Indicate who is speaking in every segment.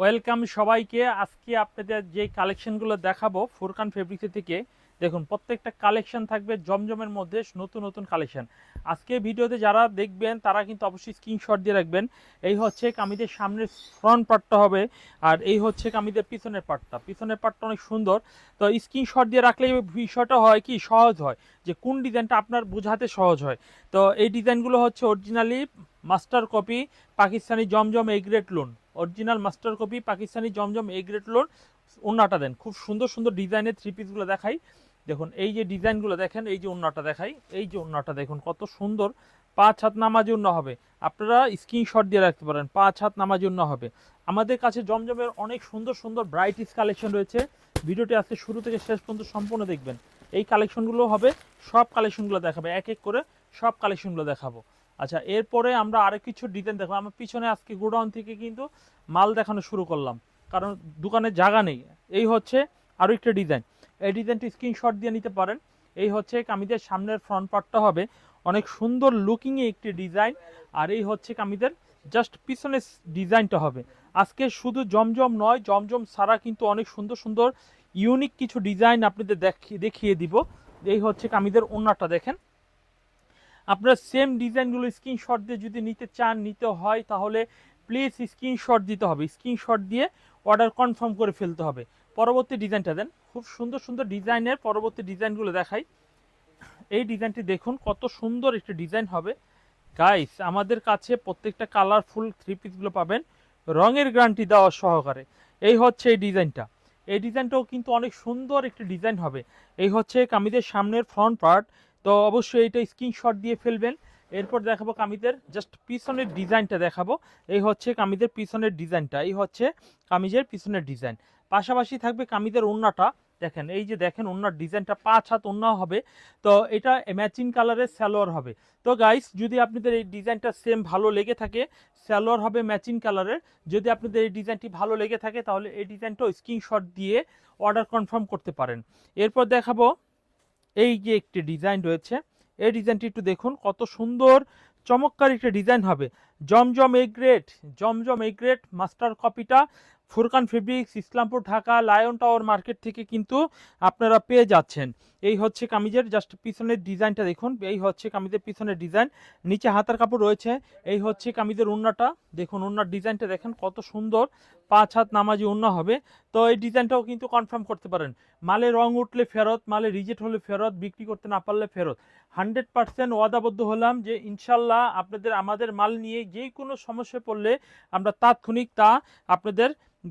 Speaker 1: Welcome সবাইকে। আজকে আপনাদের যে কালেকশনগুলো দেখাবো ফুরকান ফেব্রিক্স থেকে, দেখুন, প্রত্যেকটা কালেকশন থাকবে জমজমের মধ্যে নতুন নতুন কালেকশন। আজকে ভিডিওতে যারা দেখবেন, তারা কিন্তু অবশ্যই স্ক্রিনশট দিয়ে রাখবেন। এই হচ্ছে কামিদের সামনের ফ্রন্ট পার্টটা হবে, আর এই হচ্ছে কামিদের পিছনের পার্টটা পিছনের পার্টটা অনেক সুন্দর। তো স্ক্রিনশট দিয়ে রাখলে বিষয়টা হয় কি, সহজ হয় যে কোন ডিজাইনটা আপনার বোঝাতে সহজ হয়। তো এই ডিজাইনগুলো হচ্ছে originally master copy Pakistani Zamzam A grade lawn original master copy, Pakistani Zamzam A grade lawn ওন্নাটা দেন। খুব সুন্দর সুন্দর ডিজাইনের থ্রি পিসগুলো দেখাই। দেখুন, এই যে ডিজাইনগুলো দেখেন, এই যে ওন্নাটা দেখাই, এই যে ওন্নাটা দেখুন, কত সুন্দর। পাঁচ হাত নামাজি ওন্না হবে। আপনারা স্ক্রিনশট দিয়ে রাখতে পারেন, পাঁচ হাত নামাজি ওন্না হবে। আমাদের কাছে জমজমের অনেক সুন্দর সুন্দর ব্রাইটিস কালেকশন রয়েছে। ভিডিওটি আজকে শুরু থেকে শেষ পর্যন্ত সম্পূর্ণ দেখবেন। এই কালেকশনগুলো হবে, সব কালেকশনগুলো দেখাবে, এক এক করে সব কালেকশনগুলো দেখাবো। আচ্ছা এরপরে আমরা আরও কিছু ডিজাইন দেখব আমার পিছনে আজকে গোডাউন থেকে কিন্তু মাল দেখানো শুরু করলাম। কারণ দোকানে জায়গা নেই। এই হচ্ছে আরও একটা ডিজাইন এই ডিজাইনটি স্ক্রিনশট দিয়ে নিতে পারেন। এই হচ্ছে কামিদের সামনের ফ্রন্ট পার্টটা হবে। অনেক সুন্দর লুকিংয়ে একটি ডিজাইন আর এই হচ্ছে কামিদের জাস্ট পিছনের ডিজাইনটা হবে। আজকে শুধু জমজম নয়, জমজম ছাড়া কিন্তু অনেক সুন্দর সুন্দর ইউনিক কিছু ডিজাইন আপনাদের দেখিয়ে দেখিয়ে দিব। এই হচ্ছে কামিদের ওনারটা দেখেন। আপনারা সেম ডিজাইনগুলো স্ক্রিনশট দিয়ে যদি নিতে চান, নিতে হয়, তাহলে প্লিজ স্ক্রিনশট দিতে হবে। স্ক্রিনশট দিয়ে অর্ডার কনফার্ম করে ফেলতে হবে। পরবর্তী ডিজাইনটা দেন। খুব সুন্দর সুন্দর ডিজাইনের পরবর্তী ডিজাইনগুলো দেখাই। এই ডিজাইনটি দেখুন, কত সুন্দর একটি ডিজাইন হবে। গাইস আমাদের কাছে প্রত্যেকটা কালারফুল থ্রি পিসগুলো পাবেন। রঙের গ্যারান্টি দেওয়া সহকারে। এই হচ্ছে এই ডিজাইনটা এই ডিজাইনটাও কিন্তু অনেক সুন্দর একটি ডিজাইন হবে। এই হচ্ছে কামিদের সামনের ফ্রন্ট পার্ট তো অবশ্যই এটা স্ক্রিনশট দিয়ে ফেলবেন। এরপর দেখাবো কামিজের জাস্ট পিছনের ডিজাইনটা দেখাবো। এই হচ্ছে কামিজের পিছনের ডিজাইনটা এই হচ্ছে কামিজের পিছনের ডিজাইন পাশাপাশি থাকবে কামিজের ওন্নাটা। দেখেন, এই যে দেখেন ওন্নার ডিজাইনটা পাঁচ হাত ওন্না হবে। তো এটা ম্যাচিং কালারের স্যালোয়ার হবে। তো গাইস যদি আপনাদের এই ডিজাইনটা সেম ভালো লেগে থাকে স্যালোয়ার হবে ম্যাচিং কালারের যদি আপনাদের এই ডিজাইনটি ভালো লেগে থাকে, তাহলে এই ডিজাইনটাও স্ক্রিনশট দিয়ে অর্ডার কনফার্ম করতে পারেন। এরপর দেখাবো এই যে একটি ডিজাইন রয়েছে, এই ডিজাইনটি একটু দেখুন, কত সুন্দর, চমৎকার একটি ডিজাইন হবে। Zamzam A great Zamzam A great master কপিটা Furqan fabrics Islampur, Dhaka Lion Tower Market থেকে কিন্তু আপনারা পেয়ে যাচ্ছেন। এই হচ্ছে কামিজের জাস্ট পিছনের ডিজাইনটা দেখুন। এই হচ্ছে কামিজের পিছনের ডিজাইন। নিচে হাতার কাপড় রয়েছে। এই হচ্ছে কামিজের উন্নাটা। দেখুন, উন্নার ডিজাইনটা দেখেন কত সুন্দর। পাঁচ হাত নামাজি উন্না হবে। তো এই ডিজাইনটাও কিন্তু কনফার্ম করতে পারেন। মালে রং উঠলে ফেরত, মালে রিজেক্ট হলে ফেরত, বিক্রি করতে না পারলে ফেরত। হান্ড্রেড পার্সেন্ট ওয়াদাবদ্ধ হলাম যে ইনশাল্লাহ আপনাদের, আমাদের মাল নিয়ে যে কোনো সমস্যায় পড়লে আমরা তাৎক্ষণিক তা আপনাদের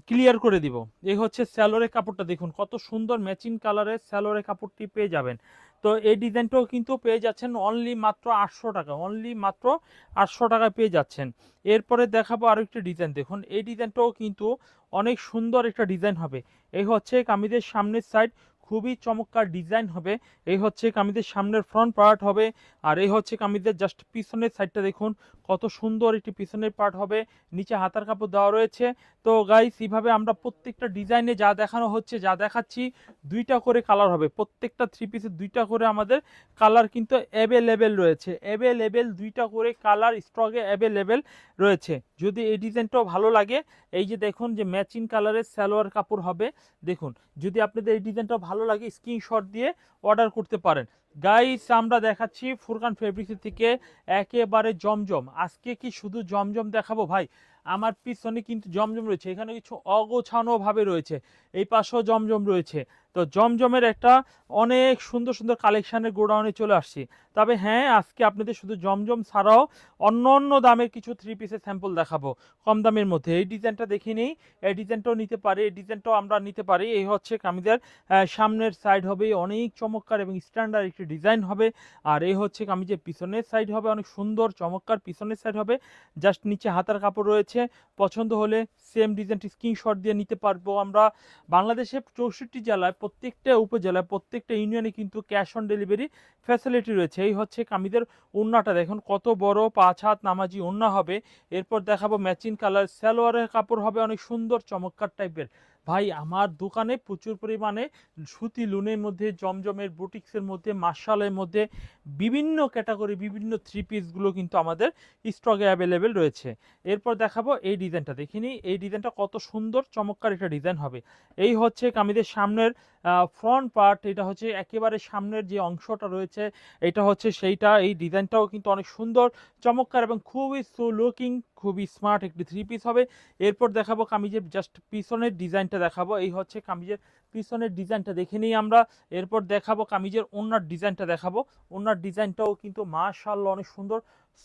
Speaker 1: ক্লিয়ার করে দিব। এই হচ্ছে স্যালোরের কাপড়টা দেখুন, কত সুন্দর ম্যাচিং কালারের স্যালোরের কাপড়টি পেয়ে যাবেন। তো এই ডিজাইনটাও কিন্তু পেয়ে যাচ্ছেন অনলি মাত্র আটশো টাকা অনলি মাত্র আটশো টাকা পেয়ে যাচ্ছেন। এরপরে দেখাবো আরও একটি ডিজাইন, দেখুন, এই ডিজাইনটাও কিন্তু অনেক সুন্দর একটা ডিজাইন হবে। এই হচ্ছে কামিজের সামনের সাইড খুবই চমৎকার ডিজাইন হবে। এই হচ্ছে কামিদের সামনের ফ্রন্ট পার্ট হবে আর এই হচ্ছে কামিদের জাস্ট পিছনের সাইডটা দেখুন, কত সুন্দর একটি পিছনের পার্ট হবে। নিচে হাতার কাপড় দেওয়া রয়েছে। তো গাইস এইভাবে আমরা প্রত্যেকটা ডিজাইনে যা দেখানো হচ্ছে, যা দেখাচ্ছি, দুইটা করে কালার হবে। প্রত্যেকটা থ্রি পিসের দুইটা করে আমাদের কালার কিন্তু অ্যাভেলেবেল রয়েছে। অ্যাভেলেবেল দুইটা করে কালার স্টকে অ্যাভেলেবেল রয়েছে। যদি এই ডিজাইনটাও ভালো লাগে, এই যে দেখুন যে ম্যাচিং কালারের সালোয়ার কাপড় হবে, দেখুন। যদি আপনাদের এই ডিজাইনটা ভালো লাগে স্ক্রিনশট দিয়ে অর্ডার করতে পারেন। গাইস আমরা দেখাচ্ছি ফুরকান ফেব্রিক্স থেকে একেবারে জমজম। আজকে কি শুধু জমজম দেখাবো ভাই? আমার পিছনে কিন্তু জমজম রয়েছে, এখানে কিছু অগোছানোভাবে রয়েছে, এই পাশেও জমজম রয়েছে। তো জমজমের একটা অনেক সুন্দর সুন্দর কালেকশানের গোডাউনে চলে আসছি। তবে হ্যাঁ আজকে আপনাদের শুধু জমজম ছাড়াও অন্য অন্য দামের কিছু থ্রি পিসের স্যাম্পল দেখাবো কম দামের মধ্যে। এই ডিজাইনটা দেখে নিই। এই ডিজাইনটাও নিতে পারি, এই ডিজাইনটাও আমরা নিতে পারি। এই হচ্ছে কামিদের সামনের সাইড হবে অনেক চমৎকার এবং স্ট্যান্ডার্ড একটি ডিজাইন হবে। আর এই হচ্ছে কামিজের পিছনের সাইড হবে অনেক সুন্দর, চমৎকার পিছনের সাইড হবে। জাস্ট নিচে হাতার কাপড় রয়েছে। পছন্দ হলে সেম ডিজাইনটি স্ক্রিনশট দিয়ে নিতে পারব। আমরা বাংলাদেশের চৌষট্টি জেলায় প্রত্যেকটা উপজেলায়, প্রত্যেকটা ইউনিয়নে কিন্তু ক্যাশ অন ডেলিভারি ফ্যাসিলিটি রয়েছে। এই হচ্ছে কামিদের ওন্নাটা দেখুন, কত বড় পাঁচ হাত নামাজি ওন্না হবে। এরপর দেখাবো ম্যাচিং কালার সালোয়ারের কাপড় হবে অনেক সুন্দর, চমৎকার টাইপের ভাই, আমার দোকানে প্রচুর পরিমাণে সুতি লুনের মধ্যে, জমজমের বুটিক্সের মধ্যে, মার্শালের মধ্যে বিভিন্ন ক্যাটাগরি, বিভিন্ন থ্রি পিসগুলো কিন্তু আমাদের স্টকে অ্যাভেলেবেল রয়েছে। এরপর দেখাবো এই ডিজাইনটা। দেখিনি, এই ডিজাইনটা কত সুন্দর, চমৎকার একটা ডিজাইন হবে। এই হচ্ছে কামিজের সামনের ফ্রন্ট পার্ট এটা হচ্ছে একেবারে সামনের যে অংশটা রয়েছে, এটা হচ্ছে সেইটা। এই ডিজাইনটাও কিন্তু অনেক সুন্দর, চমৎকার এবং খুবই সো লুকিং খুবই স্মার্ট একটি থ্রি পিস হবে। এরপর দেখাবো কামিজের জাস্ট পিছনের ডিজাইনটা দেখাবো। এই হচ্ছে কামিজের পিছনের ডিজাইনটা দেখে নিই আমরা। এরপর দেখাবো কামিজের ওনার ডিজাইনটা দেখাবো। ওনার ডিজাইনটাও কিন্তু মাশাআল্লাহ অনেক সুন্দর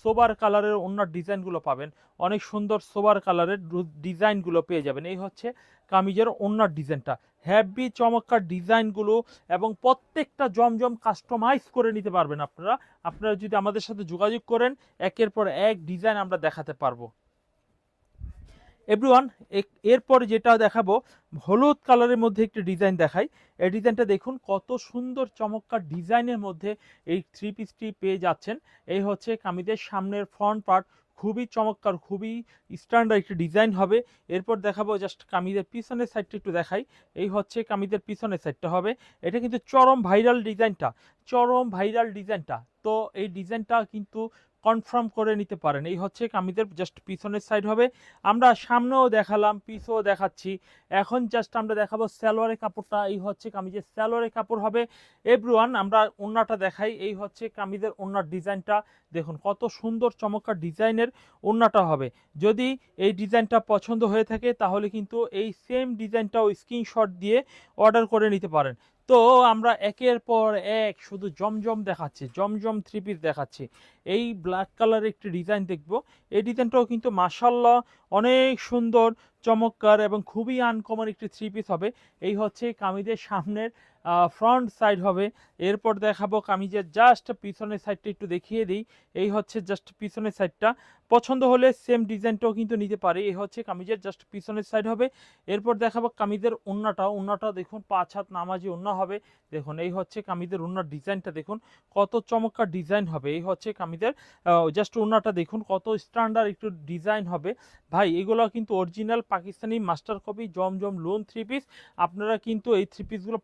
Speaker 1: সোবার কালারের ওনার ডিজাইনগুলো পাবেন। অনেক সুন্দর সোবার কালারের ডিজাইনগুলো পেয়ে যাবেন। এই হচ্ছে কামিজের ওনার ডিজাইনটা। হ্যাভি চমৎকার ডিজাইনগুলো এবং প্রত্যেকটা জমজম কাস্টমাইজ করে নিতে পারবেন আপনারা। আপনারা যদি আমাদের সাথে যোগাযোগ করেন, একের পর এক ডিজাইন আমরা দেখাতে পারব। এভরিওয়ান এরপর যেটা দেখাবো, হলুদ কালারের মধ্যে একটি ডিজাইন দেখাই। এই ডিজাইনটা দেখুন, কত সুন্দর, চমৎকার ডিজাইনের মধ্যে এই থ্রি পিসটি পেয়ে যাচ্ছেন। এই হচ্ছে কামিজের সামনের ফ্রন্ট পার্ট খুবই চমৎকার, খুবই স্ট্যান্ডার্ড একটি ডিজাইন হবে। এরপর দেখাবো জাস্ট কামিজের পিছনের সাইডটা একটু দেখাই। এই হচ্ছে কামিজের পিছনের সাইডটা হবে। এটা কিন্তু চরম ভাইরাল ডিজাইনটা, চরম ভাইরাল ডিজাইনটা। তো এই ডিজাইনটা কিন্তু কনফার্ম করে নিতে পারেন। এই হচ্ছে কামিজের জাস্ট পিছনের সাইড হবে। আমরা সামনেও দেখালাম, পিছেও দেখাচ্ছি। এখন জাস্ট আমরা দেখাবো স্যালোয়ারের কাপড়টা। এই হচ্ছে কামিজের স্যালোয়ারের কাপড় হবে। এভরিওয়ান, আমরা ওন্নাটা দেখাই। এই হচ্ছে কামিজের ওন্নার ডিজাইনটা। দেখুন, কত সুন্দর, চমৎকার ডিজাইনের ওন্নাটা হবে। যদি এই ডিজাইনটা পছন্দ হয়ে থাকে, তাহলে কিন্তু এই সেম ডিজাইনটাও স্ক্রিনশট দিয়ে অর্ডার করে নিতে পারেন। তো আমরা একের পর এক শুধু জমজম দেখাচ্ছি, জমজম থ্রি পিস দেখাচ্ছি। এই ব্ল্যাক কালারের একটি ডিজাইন দেখব। এই ডিজাইনটাও কিন্তু মাসাল্লাহ অনেক সুন্দর, চমৎকার এবং খুবই আনকমন একটি থ্রি পিস হবে। এই হচ্ছে কামিজের সামনের ফ্রন্ট সাইড হবে। এরপর দেখাবো কামিজের জাস্ট পিছনের সাইডটা একটু দেখিয়ে দিই। এই হচ্ছে জাস্ট পিছনের সাইডটা পছন্দ হলে সেম ডিজাইনটাও কিন্তু নিতে পারে। এই হচ্ছে কামিজের জাস্ট পিছনের সাইড হবে। এরপর দেখাবো কামিজের ওন্নাটা ওন্নাটা দেখুন, পাঁচ হাত নামাজি ওন্না হবে। দেখুন, এই হচ্ছে কামিজের ওন্নার ডিজাইনটা দেখুন, কত চমৎকার ডিজাইন হবে। এই হচ্ছে কামিজের জাস্ট ওন্নাটা দেখুন, কত স্ট্যান্ডার্ড একটু ডিজাইন হবে। ভাই এগুলো কিন্তু original Pakistani master copy Zamzam lawn three piece আপনারা কিন্তু এই থ্রি পিসগুলো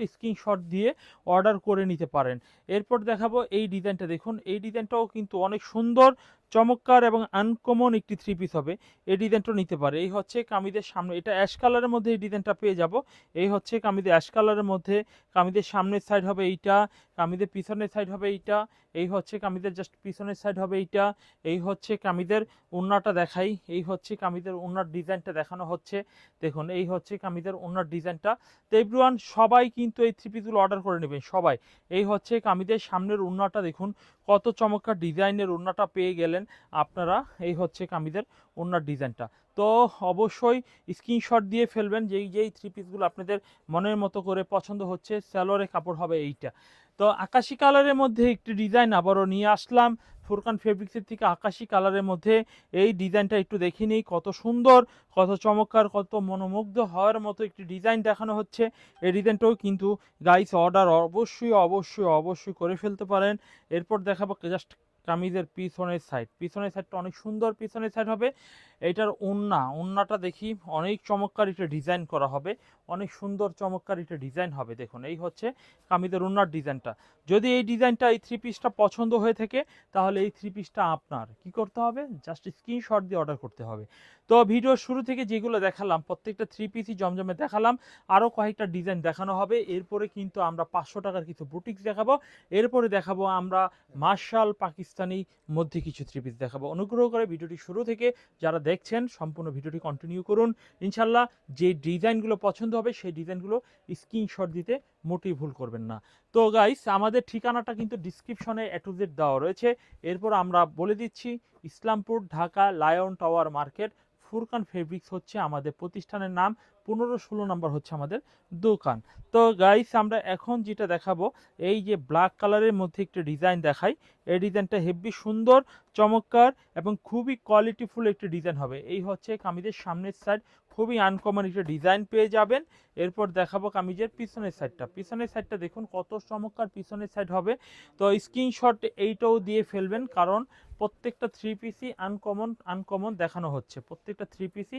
Speaker 1: প্রত্যেকটা স্ক্রিনশট দিয়ে অর্ডার করে নিতে পারেন। এরপর দেখাবো এই ডিজাইনটা দেখুন, এই ডিজাইনটাও কিন্তু অনেক সুন্দর। চমৎকার এবং আনকমন একটি থ্রি পিস হবে। এই ডিজাইনটা নিতে পারে। এই হচ্ছে কামিদের সামনে, এটা অ্যাশ কালারের মধ্যে এই ডিজাইনটা পেয়ে যাব। এই হচ্ছে কামিদের অ্যাশ কালারের মধ্যে কামিদের সামনের সাইড হবে এইটা কামিদের পিছনের সাইড হবে এইটা, এই হচ্ছে কামিদের জাস্ট পিছনের সাইড হবে এইটা, এই হচ্ছে কামিদের ওন্নাটা দেখাই। এই হচ্ছে কামিদের ওন্নার ডিজাইনটা দেখানো হচ্ছে। দেখুন, এই হচ্ছে কামিদের ওন্নার ডিজাইনটা। তো এভরিওয়ান সবাই কিন্তু এই থ্রি পিসগুলো অর্ডার করে নেবেন, সবাই। এই হচ্ছে কামিদের সামনের ওন্নাটা দেখুন, কত চমৎকার ডিজাইনের ওন্নাটা পেয়ে গেলেন। আপনারা এই হচ্ছে কামিদের ওন্নার ডিজাইনটা। তো অবশ্যই স্ক্রিনশট দিয়ে ফেলবেন যেই যেই থ্রি পিসগুলো আপনাদের মনের মতো করে পছন্দ হচ্ছে স্যালোয়ারের কাপড় হবে এইটা। তো আকাশি কালারের মধ্যে একটি ডিজাইন আবারও নিয়ে আসলাম। ফুরকান ফেব্রিক্সের থেকে আকাশি কালারের মধ্যে এই ডিজাইনটা একটু দেখে নিই। কত সুন্দর, কত চমৎকার, কত মনোমুগ্ধ হওয়ার মতো একটি ডিজাইন দেখানো হচ্ছে। এই ডিজাইনটাও কিন্তু গাইস অর্ডার অবশ্যই অবশ্যই অবশ্যই করে ফেলতে পারেন। এরপর দেখাবো জাস্ট কামিজের পিছনের সাইড পিছনের সাইডটা অনেক সুন্দর পিছনের সাইড হবে। এটার ওন্না, ওন্নাটা দেখি অনেক চমৎকার একটা ডিজাইন করা হবে। অনেক সুন্দর, চমৎকার এটা ডিজাইন হবে। দেখুন, এই হচ্ছে কামিজের ওন্নার ডিজাইনটা যদি এই ডিজাইনটা এই থ্রি পিসটা পছন্দ হয়ে থাকে, তাহলে এই থ্রি পিসটা আপনার। কি করতে হবে? জাস্ট স্ক্রিনশট দিয়ে অর্ডার করতে হবে। তো ভিডিওর শুরু থেকে যেগুলো দেখালাম, প্রত্যেকটা থ্রি পিসই জমজমে দেখালাম আরও কয়েকটা ডিজাইন দেখানো হবে। এরপরে কিন্তু আমরা পাঁচশো টাকার কিছু বুটিক্স দেখাবো। এরপরে দেখাবো আমরা মার্শাল পাকিস্তানি মধ্যে কিছু থ্রি পিস দেখাবো। অনুগ্রহ করে ভিডিওটি শুরু থেকে যারা দেখছেন, সম্পূর্ণ ভিডিওটি কন্টিনিউ করুন। ইনশাল্লাহ যে ডিজাইনগুলো পছন্দ হবে, সেই ডিজাইনগুলো স্ক্রিনশট দিতে মোটেই ভুল করবেন না। তো গাইস আমাদের ঠিকানাটা কিন্তু ডিসক্রিপশনে জেড দেওয়া রয়েছে। এরপর আমরা বলে দিচ্ছি, Islampur, Dhaka Lion Tower Market Furqan fabrics হচ্ছে আমাদের প্রতিষ্ঠানের নাম। পনেরো ষোলো নম্বর হচ্ছে আমাদের দোকান। তো গাইস আমরা এখন যেটা দেখাবো, এই যে ব্ল্যাক কালারের মধ্যে একটি ডিজাইন দেখাই। এই ডিজাইনটা হেভি সুন্দর, চমৎকার এবং খুবই কোয়ালিটিফুল একটি ডিজাইন হবে। এই হচ্ছে কামিজের সামনের সাইড খুবই আনকমন একটা ডিজাইন পেয়ে যাবেন। এরপর দেখাবো কামিজের পিছনের সাইডটা পিছনের সাইডটা দেখুন, কত চমৎকার পিছনের সাইড হবে। তো স্ক্রিনশট এইটাও দিয়ে ফেলবেন, কারণ প্রত্যেকটা থ্রি পিসি আনকমন আনকমন দেখানো হচ্ছে। প্রত্যেকটা থ্রি পিসি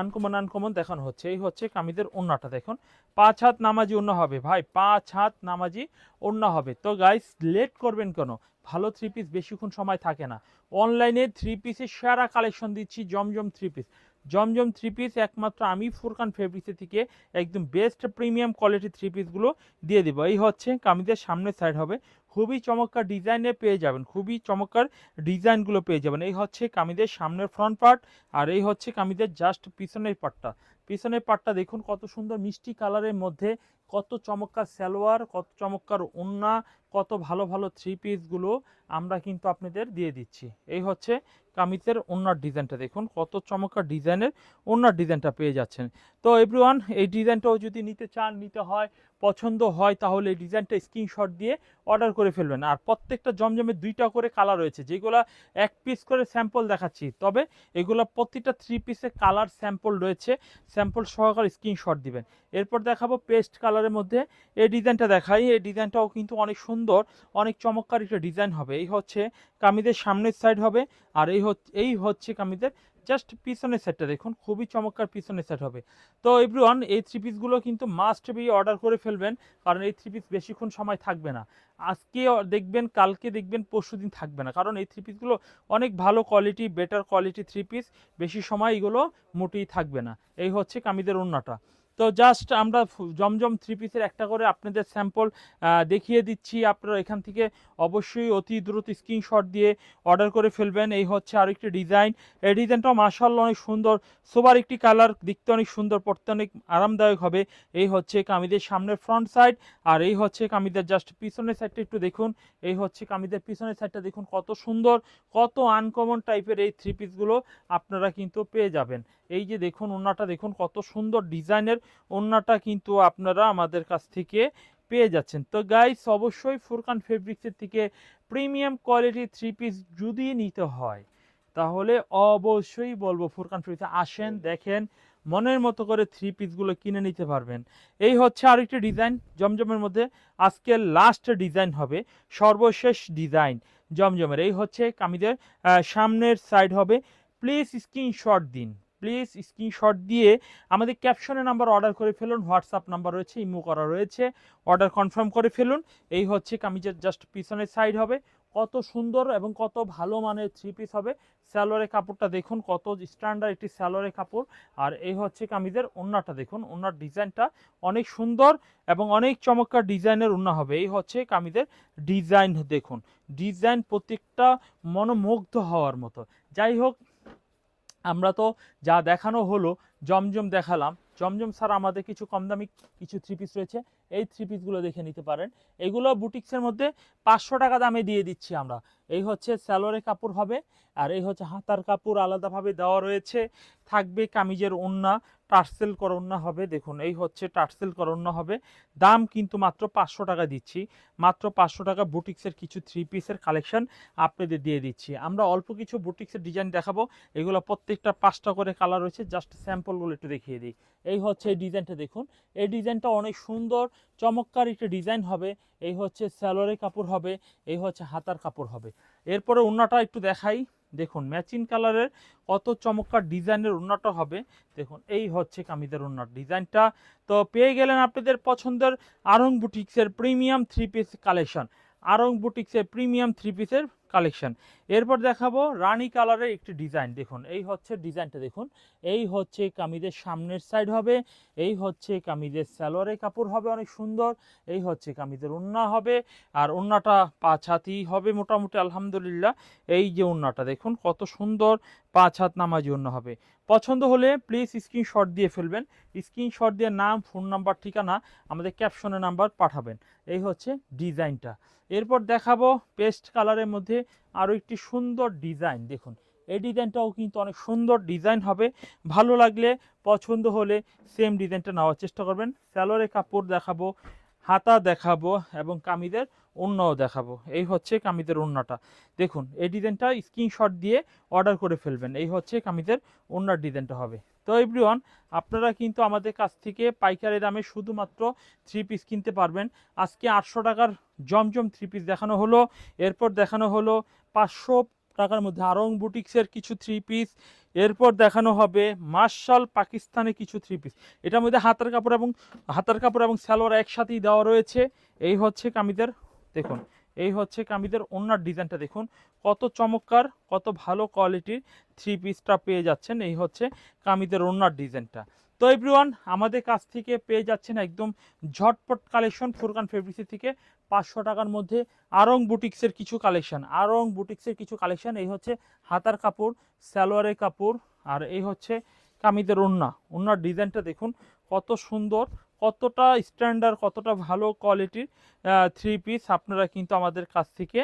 Speaker 1: আনকমন আনকমন দেখানো হচ্ছে। এই হচ্ছে কামিজের ওন্নাটা, দেখুন। পাঁচ হাত নামাজি ওন্না হবে, ভাই। পাঁচ হাত নামাজি ওন্না হবে। তো গাইস লেট করবেন কেন? ভালো থ্রি পিস বেশিক্ষণ সময় থাকে না। অনলাইনে থ্রি পিসের সেরা কালেকশন দিচ্ছি, Zamzam three piece Zamzam three piece একমাত্র আমি ফুরকান ফেব্রিক্সের থেকে একদম বেস্ট প্রিমিয়াম কোয়ালিটি থ্রি পিসগুলো দিয়ে দেবো। এই হচ্ছে কামিজের সামনের সাইড হবে। খুবই চমৎকার ডিজাইনে পেয়ে যাবেন, খুবই চমৎকার ডিজাইনগুলো পেয়ে যাবেন। এই হচ্ছে কামিজের সামনের ফ্রন্ট পার্ট আর এই হচ্ছে কামিজের জাস্ট পিছনের পার্টটা পিছনের পার্টটা দেখুন কত সুন্দর মিষ্টি কালারের মধ্যে কত চমৎকার সালোয়ার, কত চমৎকার ওন্না কত ভালো ভালো থ্রি পিসগুলো আমরা কিন্তু আপনাদের দিয়ে দিচ্ছি। এই হচ্ছে কামিজের ওনার ডিজাইনটা দেখুন, কত চমৎকার ডিজাইনের ওনার ডিজাইনটা পেয়ে যাচ্ছেন। তো এভরিওয়ান এই ডিজাইনটাও যদি নিতে চান, নিতে হয়, পছন্দ হয়, তাহলে এই ডিজাইনটা স্ক্রিনশট দিয়ে অর্ডার করে ফেলবেন। আর প্রত্যেকটা জমজমের দুইটা করে কালার রয়েছে, যেগুলো এক পিস করে স্যাম্পল দেখাচ্ছি। তবে এগুলো প্রতিটা থ্রি পিসের কালার স্যাম্পল রয়েছে স্যাম্পল সহকারে স্ক্রিনশট দিবেন। এরপর দেখাবো পেস্ট কালারের মধ্যে এই ডিজাইনটা দেখাই। এই ডিজাইনটাও কিন্তু অনেক সুন্দর, অনেক চমৎকার একটা ডিজাইন হবে। এই হচ্ছে কামিজের সামনের সাইড হবে আর এই হচ্ছে এই হচ্ছে কামিজের জাস্ট পিছনের সেটটা দেখুন, খুবই চমৎকার পিছনের সেট হবে। তো এভরিওয়ান এই থ্রি পিসগুলো কিন্তু মাস্ট বি অর্ডার করে ফেলবেন, কারণ এই থ্রি পিস বেশিক্ষণ সময় থাকবে না। আজকে দেখবেন, কালকে দেখবেন, পরশু দিন থাকবে না। কারণ এই থ্রি পিসগুলো অনেক ভালো quality better quality three piece বেশি সময় এগুলো মোটেই থাকবে না। এই হচ্ছে কামিজের অন্যটা তো জাস্ট আমরা জমজম থ্রি পিসের একটা করে আপনাদের স্যাম্পল দেখিয়ে দিচ্ছি। আপনারা এখান থেকে অবশ্যই অতি দ্রুত স্ক্রিনশট দিয়ে অর্ডার করে ফেলবেন। এই হচ্ছে আর একটি ডিজাইন এই ডিজাইনটাও মার্শাল্লাহ অনেক সুন্দর। সোবার একটি কালার দেখতে অনেক সুন্দর, পড়তে অনেক আরামদায়ক হবে। এই হচ্ছে কামিদের সামনের ফ্রন্ট সাইড আর এই হচ্ছে কামিদের জাস্ট পিছনের সাইডটা একটু দেখুন। এই হচ্ছে কামিদের পিছনের সাইডটা দেখুন কত সুন্দর, কত আনকমন টাইপের এই থ্রি পিসগুলো আপনারা কিন্তু পেয়ে যাবেন। এই যে দেখুন ওন্নাটা দেখুন কত সুন্দর ডিজাইনের ওন্নাটা কিন্তু আপনারা আমাদের কাছ থেকে পেয়ে যাচ্ছেন। তো গাইস অবশ্যই ফুরকান ফেব্রিক্সের থেকে প্রিমিয়াম কোয়ালিটি থ্রি পিস যদি নিতে হয় তাহলে অবশ্যই বলব ফুরকান ফেব্রিক্সে আসেন দেখেন মনের মতো করে থ্রি পিসগুলো কিনে নিতে পারবেন। এই হচ্ছে আরেকটি ডিজাইন জমজমের মধ্যে আজকের লাস্ট ডিজাইন হবে সর্বশেষ ডিজাইন জমজমের। এই হচ্ছে কামিজের আহ, সামনের সাইড হবে। প্লিজ স্ক্রিনশট দিন। প্লিজ স্ক্রিনশট দিয়ে আমাদের ক্যাপশনে নাম্বার অর্ডার করে ফেলুন, হোয়াটসঅ্যাপ নাম্বার রয়েছে, ইমো করা রয়েছে। অর্ডার কনফার্ম করে ফেলুন। এই হচ্ছে কামিজের জাস্ট পিছনের সাইড হবে, কত সুন্দর এবং কত ভালো মানের থ্রি পিস হবে। স্যালোয়ারের কাপড়টা দেখুন, কত স্ট্যান্ডার্ড একটি স্যালোয়ারের কাপড়। আর এই হচ্ছে কামিজের ওন্নাটা দেখুন, ওন্নার ডিজাইনটা অনেক সুন্দর এবং অনেক চমৎকার ডিজাইনের ওন্না হবে। এই হচ্ছে কামিজের ডিজাইন দেখুন। ডিজাইন প্রত্যেকটা মনোমুগ্ধ হওয়ার মতো। যাই হোক আমরা তো যা দেখানো হলো, জমজম দেখালাম। জমজম ছাড়া আমাদের কিছু কম দামি কিছু থ্রি পিস রয়েছে। এই থ্রি পিসগুলো দেখে নিতে পারেন। এগুলো বুটিক্সের মধ্যে পাঁচশো টাকা দামে দিয়ে দিচ্ছি আমরা। এই হচ্ছে স্যালোয়ারের কাপড় হবে, আর এই হচ্ছে হাতার কাপড় আলাদাভাবে দেওয়া রয়েছে। থাকবে কামিজের ওন্না টার্সেল করা হবে। দেখুন, এই হচ্ছে টার্সেল করা হবে। দাম কিন্তু মাত্র পাঁচশো টাকা দিচ্ছি। মাত্র পাঁচশো টাকা বুটিক্সের কিছু থ্রি পিসের কালেকশন আপনাদের দিয়ে দিচ্ছি। আমরা অল্প কিছু বুটিক্সের ডিজাইন দেখাবো। এগুলো প্রত্যেকটা পাঁচটা করে কালার রয়েছে। জাস্ট স্যাম্পলগুলো একটু দেখিয়ে দিই। এই হচ্ছে এই ডিজাইনটা দেখুন। এই ডিজাইনটা অনেক সুন্দর, চমৎকার একটা ডিজাইন হবে। এই হচ্ছে স্যালোয়ারের কাপড় হবে। এই হচ্ছে হাতার কাপড় হবে। এরপরে ওন্নাটা একটু দেখাই। দেখুন ম্যাচিং কালারের কত চমৎকার ডিজাইনের উন্নত হবে। দেখুন, এই হচ্ছে কামিজের উন্নত ডিজাইনটা তো পেয়ে গেলেন আপনাদের পছন্দের আরং বুটিক্সের premium three piece collection Aarong বুটিক্সের প্রিমিয়াম থ্রি পিসের কালেকশন। এরপর দেখাবো রানী কালারের একটি ডিজাইন। দেখুন, এই হচ্ছে ডিজাইনটা দেখুন। এই হচ্ছে কামিজের সামনের সাইড হবে, এই হচ্ছে কামিজের সালোয়ারের কাপড় হবে অনেক সুন্দর, এই হচ্ছে কামিজের ওন্না হবে, আর ওন্নাটা পাঁচ হাতই হবে মোটামুটি, আলহামদুলিল্লাহ। এই যে ওন্নাটা দেখুন, কত সুন্দর পাঁচ হাত নামাজি ওন্না হবে। পছন্দ হলে প্লিজ স্ক্রিনশট দিয়ে ফেলবেন। স্ক্রিনশট দিয়ে নাম ফোন নাম্বার ঠিকানা আমাদের ক্যাপশনে নাম্বার পাঠাবেন। এই হচ্ছে ডিজাইনটা। এরপর দেখাবো পেস্ট কালারের মধ্যে আরও একটি সুন্দর ডিজাইন, দেখুন। এই ডিজাইনটাও কিন্তু অনেক সুন্দর ডিজাইন হবে। ভালো লাগলে, পছন্দ হলে সেম ডিজাইনটা নেওয়ার চেষ্টা করবেন। স্যালোয়ারের কাপড় দেখাবো, হাতা দেখাবো এবং কামিদের ওন্নাও দেখাবো। এই হচ্ছে কামিদের ওন্নাটা দেখুন, এই ডিজাইনটা স্ক্রিনশট দিয়ে অর্ডার করে ফেলবেন। এই হচ্ছে কামিদের ওন্নার ডিজাইনটা হবে। তো এভরিওয়ান আপনারা কিন্তু আমাদের কাছ থেকে পাইকারি দামে শুধুমাত্র থ্রি পিস কিনতে পারবেন। আজকে আটশো টাকার জমজম থ্রি পিস দেখানো হলো। এরপর দেখানো হলো পাঁচশো টাকার মধ্যে আরং বুটিক্সের কিছু থ্রি পিস এরপর দেখানো হবে মার্শাল পাকিস্তানে কিছু থ্রি পিস এটার মধ্যে হাতের কাপড় এবং হাতের কাপড় এবং সালোয়ার একসাথেই দেওয়া রয়েছে। এই হচ্ছে কামিদের দেখুন এই হচ্ছে কামিদের ওনার ডিজাইনটা দেখুন। কত চমৎকার, কত ভালো কোয়ালিটির থ্রি পিসটা পেয়ে যাচ্ছেন। এই হচ্ছে কামিদের ওনার ডিজাইনটা। তো এভরিওয়ান আমাদের কাছ থেকে পেয়ে যাচ্ছেন একদম ঝটপট কালেকশন ফুরকান ফেব্রিক্সি থেকে পাঁচশো টাকার মধ্যে আরং বুটিক্সের কিছু কালেকশন। আরং বুটিক্সের কিছু কালেকশন, এই হচ্ছে হাতার কাপড়, সালোয়ারের কাপড়, আর এই হচ্ছে কামিদের ওন্না ওন্নার ডিজাইনটা দেখুন কত সুন্দর কতটা স্ট্যান্ডার্ড কতটা ভালো কোয়ালিটির থ্রি পিস আপনারা কিন্তু আমাদের কাছ থেকে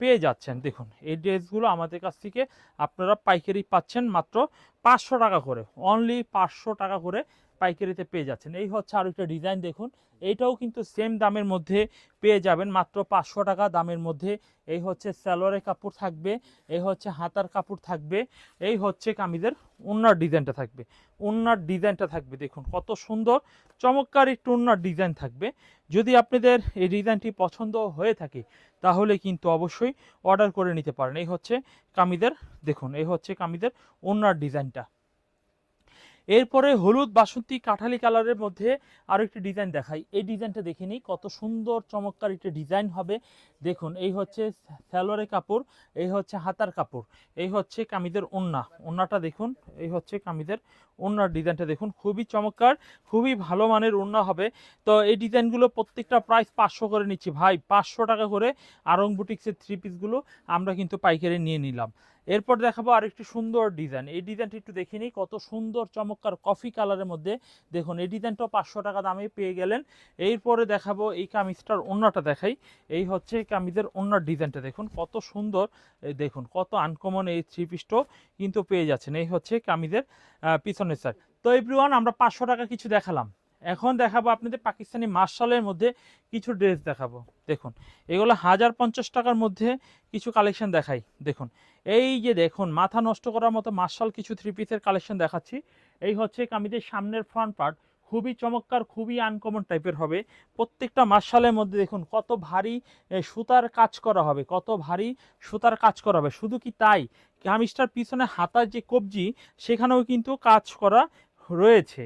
Speaker 1: পেয়ে যাচ্ছেন। দেখুন, এই ড্রেসগুলো আমাদের কাছ থেকে আপনারা পাইকারি পাচ্ছেন মাত্র পাঁচশো টাকা করে অনলি পাঁচশো টাকা করে পাইকারিতে পেয়ে যাচ্ছেন। এই হচ্ছে আরও একটা ডিজাইন দেখুন। এইটাও কিন্তু সেম দামের মধ্যে পেয়ে যাবেন, মাত্র পাঁচশো টাকা দামের মধ্যে। এই হচ্ছে স্যালোয়ারের কাপড় থাকবে, এই হচ্ছে হাতার কাপড় থাকবে, এই হচ্ছে কামিজের ওনার ডিজাইনটা থাকবে। ওনার ডিজাইনটা থাকবে, দেখুন কত সুন্দর, চমৎকার একটু ওনার ডিজাইন থাকবে। যদি আপনাদের এই ডিজাইনটি পছন্দ হয়ে থাকে, তাহলে কিন্তু অবশ্যই অর্ডার করে নিতে পারেন। এই হচ্ছে কামিদের দেখুন, এই হচ্ছে কামিদের ওনার ডিজাইনটা। এরপরে হলুদ বাসন্তী কাঠালি কালারের মধ্যে আরও একটি ডিজাইন দেখাই। এই ডিজাইনটা দেখে নিই, কত সুন্দর চমৎকার একটি ডিজাইন হবে। দেখুন, এই হচ্ছে স্যালোয়ারের কাপড়, এই হচ্ছে হাতার কাপড়, এই হচ্ছে কামিদের ওন্না, ওন্নাটা দেখুন, এই হচ্ছে কামিদের ওন্নার ডিজাইনটা দেখুন, খুবই চমৎকার, খুবই ভালো মানের ওন্না হবে। তো এই ডিজাইনগুলো প্রত্যেকটা প্রাইস পাঁচশো করে নিচ্ছি ভাই, পাঁচশো টাকা করে আরং বুটিক্সের থ্রি পিসগুলো আমরা কিন্তু পাইকারি নিয়ে নিলাম। এরপর দেখাবো আরেকটি সুন্দর ডিজাইন, এই ডিজাইনটি একটু দেখে নিই, কত সুন্দর, চমৎকার কফি কালারের মধ্যে। দেখুন, এই ডিজাইনটাও পাঁচশো টাকা দামে পেয়ে গেলেন। এরপরে দেখাবো এই কামিজটার অন্যটা দেখাই, এই হচ্ছে কামিজের অন্য ডিজাইনটা দেখুন, কত সুন্দর দেখুন, কত আনকমন এই থ্রি পিসটাও কিন্তু পেয়ে যাচ্ছেন। এই হচ্ছে কামিজের পিছনের সাইড তো এভরিওয়ান আমরা পাঁচশো টাকা কিছু দেখালাম। এখন দেখাবো আপনাদের পাকিস্তানি মার্শালের মধ্যে কিছু ড্রেস দেখাবো। দেখুন, এগুলো হাজার পঞ্চাশ টাকার মধ্যে কিছু কালেকশন দেখাই। দেখুন, এই যে দেখুন, মাথা নষ্ট করার মতো মার্শাল কিছু থ্রি পিসের কালেকশন দেখাচ্ছি। এই হচ্ছে কামিজের সামনের ফ্রন্ট পার্ট খুবই চমৎকার, খুবই আনকমন টাইপের হবে। প্রত্যেকটা মার্শালের মধ্যে দেখুন, কত ভারী সুতার কাজ করা হবে, কত ভারী সুতার কাজ করা হবে। শুধু কি তাই? কামিজটার পিছনে হাতার যে কবজি, সেখানেও কিন্তু কাজ করা রয়েছে।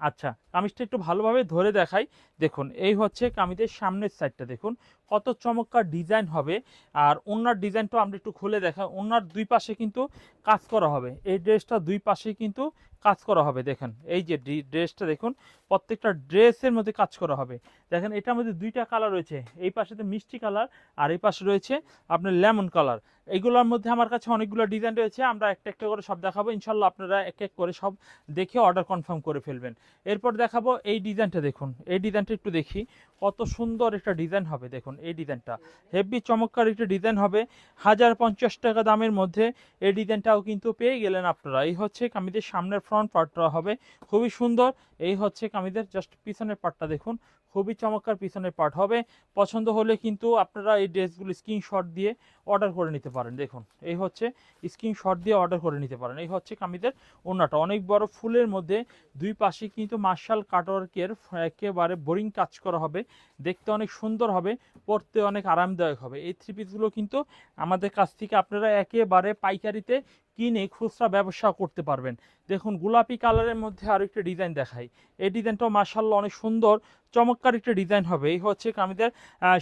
Speaker 1: আচ্ছা কামিজটা একটু ভালোভাবে ধরে দেখাই। দেখুন, এই হচ্ছে কামিজের সামনের সাইডটা দেখুন। কত চমৎকার ডিজাইন হবে। আর ওনার ডিজাইনটাও আমরা একটু খুলে দেখাই। ওনার দুই পাশে কিন্তু কাজ করা হবে। এই ড্রেসটা দুই পাশে কিন্তু কাজ করা হবে, দেখেন। এই যে ড্রেসটা দেখুন, প্রত্যেকটা ড্রেসের মধ্যে কাজ করা হবে। দেখেন, এটার মধ্যে দুইটা কালার রয়েছে। এই পাশেতে মিষ্টি কালার আর এই পাশে রয়েছে আপনার লেমন কালার এইগুলোর মধ্যে আমার কাছে অনেকগুলো ডিজাইন রয়েছে। আমরা একটা একটা করে সব দেখাবো। ইনশাল্লাহ আপনারা এক এক করে সব দেখে অর্ডার কনফার্ম করে ফেলবেন। এরপর দেখাবো এই ডিজাইনটা দেখুন। এই ডিজাইনটা একটু দেখি। কত সুন্দর একটা ডিজাইন হবে দেখুন এই ডিজাইনটা। হেভি চমৎকার একটা ডিজাইন হবে। হাজার পঞ্চাশ টাকা দামের মধ্যে এই ডিজাইনটাও কিন্তু পেয়ে গেলেন আপনারা। এই হচ্ছে কামিদের সামনের ফ্রন্ট পার্টটা হবে। খুবই সুন্দর। এই হচ্ছে কামিদের জাস্ট পিছনের পার্টটা দেখুন। খুবই চমৎকার পিছনের পার্ট হবে। পছন্দ হলে কিন্তু আপনারা এই ড্রেসগুলো স্ক্রিনশট দিয়ে অর্ডার করে নিতে পারেন। দেখুন, এই হচ্ছে স্ক্রিনশট দিয়ে অর্ডার করে নিতে পারেন। এই হচ্ছে কামিদের ওনাটা অনেক বড় ফুলের মধ্যে দুই পাশে কিন্তু মার্শাল কাটওয়ার্কের একেবারে বোরিং কাজ করা হবে। দেখতে অনেক সুন্দর হবে পরতে অনেক আরামদায়ক হবে। এই থ্রি পিসগুলো কিন্তু আমাদের কাছ থেকে আপনারা একেবারে পাইকারিতে কিনে খুচরা ব্যবসা করতে পারবেন। দেখুন, গোলাপি কালারের মধ্যে আরও একটা ডিজাইন দেখাই। এই ডিজাইনটাও মার্শাল্লাহ অনেক সুন্দর, চমৎকার একটা ডিজাইন হবে। এই হচ্ছে কামিদের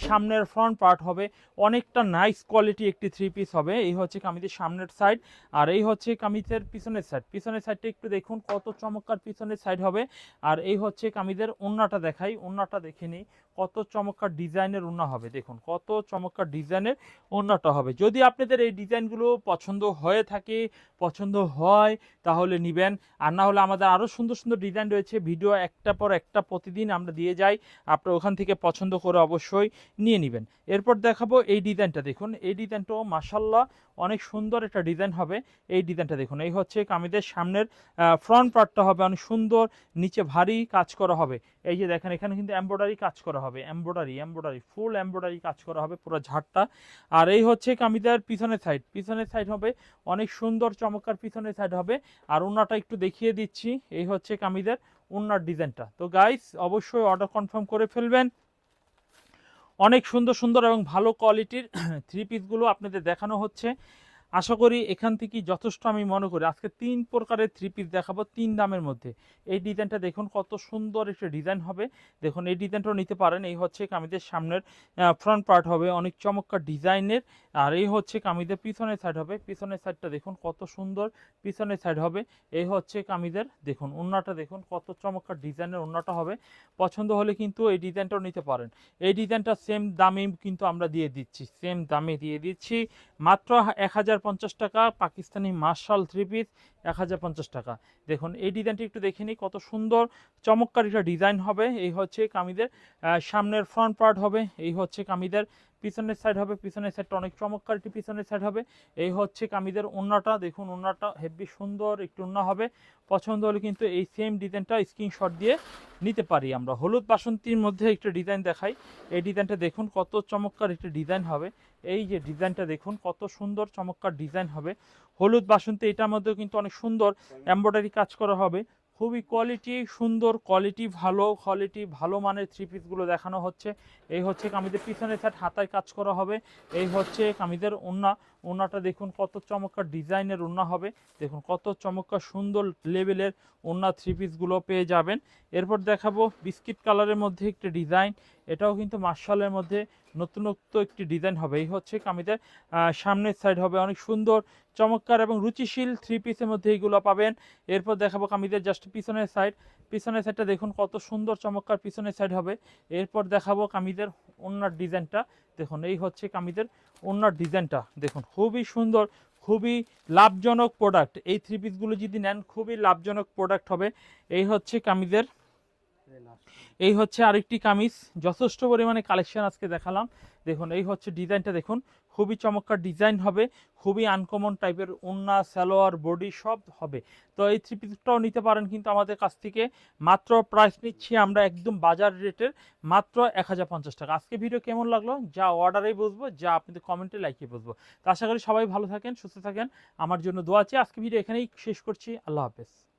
Speaker 1: সামনের ফ্রন্ট পার্ট হবে। অনেকটা নাইস কোয়ালিটি একটি থ্রি পিস হবে। এই হচ্ছে কামিজের সামনের সাইড আর এই হচ্ছে কামিজের পিছনের সাইড পিছনের সাইডটা একটু দেখুন, কত চমৎকার পিছনের সাইড হবে। আর এই হচ্ছে কামিজের ওন্নাটা দেখাই। ওন্নাটা দেখে নিই, কত চমৎকার ডিজাইনের ওন্না হবে। দেখুন, কত চমৎকার ডিজাইনের ওন্নাটা হবে। যদি আপনাদের এই ডিজাইনগুলো পছন্দ হয়ে থাকে, পছন্দ হয়, তাহলে নিবেন। আর না হলে আমাদের আরও সুন্দর সুন্দর ডিজাইন রয়েছে। ভিডিও একটা পর একটা প্রতিদিন আমরা দিয়ে যাই। আপনারা ওখান থেকে পছন্দ করে অবশ্যই নিয়ে নেবেন। এরপর দেখাবো এই ডিজাইনটা। দেখুন, এই ডিজাইনটাও মাসাল্লাহ অনেক সুন্দর একটা ডিজাইন হবে এই ডিজাইনটা দেখুন। এই হচ্ছে কামিদের সামনের ফ্রন্ট পার্টটা হবে অনেক সুন্দর, নিচে ভারী কাজ করা হবে। এই যে দেখেন, এখানে কিন্তু এমব্রয়ডারি কাজ করা হবে। এমব্রয়ডারি এমব্রয়ডারি ফুল এমব্রয়ডারি কাজ করা হবে পুরো ঝাড়টা। আর এই হচ্ছে কামিদের পিছনের সাইড পিছনের সাইড হবে অনেক সুন্দর, চমৎকার পিছনের সাইড হবে। আর ওনাটা একটু দেখিয়ে দিচ্ছি। এই হচ্ছে কামিদের ওনার ডিজাইনটা। তো গাইস অবশ্যই অর্ডার কনফার্ম করে ফেলবেন। অনেক সুন্দর সুন্দর এবং ভালো কোয়ালিটির থ্রি পিসগুলো আপনাদের দেখানো হচ্ছে। আশা করি এখান থেকে যথেষ্ট আমি মনে করি। আজকে তিন প্রকারের থ্রি পিস দেখাবো তিন দামের মধ্যে। এই ডিজাইনটা দেখুন কত সুন্দর একটা ডিজাইন হবে। দেখুন, এই ডিজাইনটাও নিতে পারেন। এই হচ্ছে কামিদের সামনের ফ্রন্ট পার্ট হবে অনেক চমৎকার ডিজাইনের আর এই হচ্ছে কামিদের পিছনের সাইড হবে। পিছনের সাইডটা দেখুন কত সুন্দর পিছনের সাইড হবে। এই হচ্ছে কামিদের দেখুন ওন্নাটা দেখুন কত চমৎকার ডিজাইনের ওন্নাটা হবে। পছন্দ হলে কিন্তু এই ডিজাইনটাও নিতে পারেন। এই ডিজাইনটা সেম দামে কিন্তু আমরা দিয়ে দিচ্ছি। সেম দামে দিয়ে দিচ্ছি। মাত্র এক হাজার পঞ্চাশ টাকা, পাকিস্তানি মার্শাল থ্রি পিস এক হাজার পঞ্চাশ টাকা। দেখুন, এই ডিজাইনটি একটু দেখে নিই, কত সুন্দর, চমৎকার একটা ডিজাইন হবে। এই হচ্ছে কামিদের সামনের ফ্রন্ট পার্ট হবে। এই হচ্ছে কামিদের পিছনের সাইড হবে, পিছনের সাইডটা অনেক চমৎকার একটি পিছনের সাইড হবে। এই হচ্ছে কামিদের ওন্নাটা, দেখুন ওন্নাটা হেভি সুন্দর একটু ওন্না হবে। পছন্দ হলে কিন্তু এই সেম ডিজাইনটা স্ক্রিনশট দিয়ে নিতে পারি আমরা। হলুদ বাসন্তীর মধ্যে একটা ডিজাইন দেখাই। এই ডিজাইনটা দেখুন কত চমৎকার একটা ডিজাইন হবে। এই যে ডিজাইনটা দেখুন কত সুন্দর চমৎকার ডিজাইন হবে। হলুদ বাসন্তী এটার মধ্যেও কিন্তু অনেক সুন্দর এমব্রয়ডারি কাজ করা হবে। খুবই কোয়ালিটি সুন্দর কোয়ালিটি ভালো কোয়ালিটি ভালো মানের থ্রি পিসগুলো দেখানো হচ্ছে। এই হচ্ছে কামিদের পিছনের সাইড হাতায় কাজ করা হবে। এই হচ্ছে কামিদের ওন্না ওন্নাটা দেখুন কত চমৎকার ডিজাইনের ওন্না হবে। দেখুন কত চমৎকার সুন্দর লেভেলের ওন্না থ্রি পিসগুলো পেয়ে যাবেন। এরপর দেখাবো বিস্কিট কালারের মধ্যে একটি ডিজাইন। এটাও কিন্তু মার্শালের মধ্যে নতুনত্ব একটি ডিজাইন হবে। এই হচ্ছে কামিদের সামনের সাইড হবে অনেক সুন্দর, চমৎকার এবং রুচিশীল থ্রি পিসের মধ্যে এইগুলো পাবেন। এরপর দেখাবো কামিদের জাস্ট পিছনের সাইড পিছনের সাইডটা দেখুন কত সুন্দর, চমৎকার পিছনের সাইড হবে। এরপর দেখাবো কামিদের ওনার ডিজাইনটা। দেখুন এই হচ্ছে কামিদের ওনার ডিজাইনটা দেখুন, খুবই সুন্দর, খুবই লাভজনক প্রোডাক্ট এই থ্রি পিসগুলো যদি নেন, খুবই লাভজনক প্রোডাক্ট হবে। এই হচ্ছে কামিজের, এই হচ্ছে আরেকটি কামিজ, যথেষ্ট পরিমাণে কালেকশন আজকে দেখালাম। দেখুন, এই হচ্ছে ডিজাইনটা দেখুন খুবই চমৎকার ডিজাইন হবে, খুবই আনকমন টাইপের ওন্না স্যালোয়ার বডি সব হবে। তো এই থ্রি পিসটাও নিতে পারেন কিন্তু আমাদের কাছ থেকে মাত্র প্রাইস নিচ্ছি আমরা একদম বাজার রেটের মাত্র এক হাজার পঞ্চাশ টাকা। আজকে ভিডিও কেমন লাগল? যা অর্ডারেই বুঝব যা আপনাদের কমেন্টে লাইকে বুঝব তো আশা করি সবাই ভালো থাকেন, সুস্থ থাকেন। আমার জন্য দোয়া আছে আজকে ভিডিও এখানেই শেষ করছি। আল্লাহ হাফেজ।